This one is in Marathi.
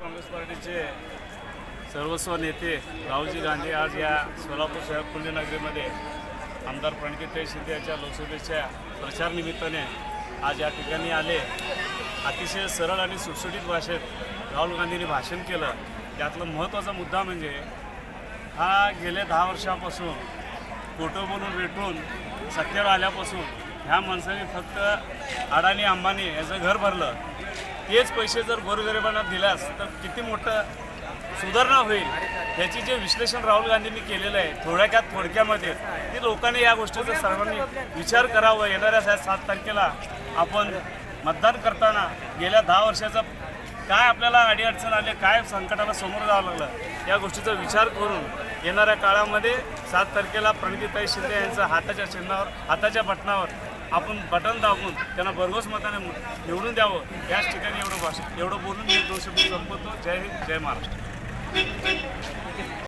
काँग्रेस पार्टीचे सर्वस्व नेते राहुलजी गांधी आज या सोलापूर शहर पुण्यनगरीमध्ये आमदार प्रणितीताई शिंदे यांच्या लोकसभेच्या प्रचार निमित्ताने आज या ठिकाणी आले. अतिशय सरळ आणि सुटसुटीत भाषेत राहुल गांधींनी भाषण केलं. त्यातला महत्त्वाचा मुद्दा म्हणजे हा गेल्या दहा वर्षापासून फोटो बनून भेटून सत्तेवर आल्यापासून ह्या माणसाने फक्त अडाणी अंबानी याचं घर भरलं. तेच पैसे जर गोरगरिबांना दिल्यास तर किती मोठं सुधारणा होईल? ह्याची जे विश्लेषण राहुल गांधींनी केलेलं आहे थोड्याक्यात थोडक्यामध्ये ते लोकांनी या गोष्टीचा सर्वांनी विचार करावा. येणाऱ्या साहेब सात तारखेला आपण मतदान करताना गेल्या दहा वर्षाचा काय आपल्याला अडीअडचण आले काय संकटाला समोर जावं लागलं या गोष्टीचा विचार करून येणाऱ्या काळामध्ये सात तारखेला प्रणितीताई शिंदे यांचं हाताच्या चिन्हावर हाताच्या बटनावर आपण बटन दाबून त्यांना भरघोस मताने निवडून द्यावं. याच ठिकाणी एवढं भाषण एवढं बोलून मी दोन शब्द संपवतो. जय हिंद जय महाराष्ट्र.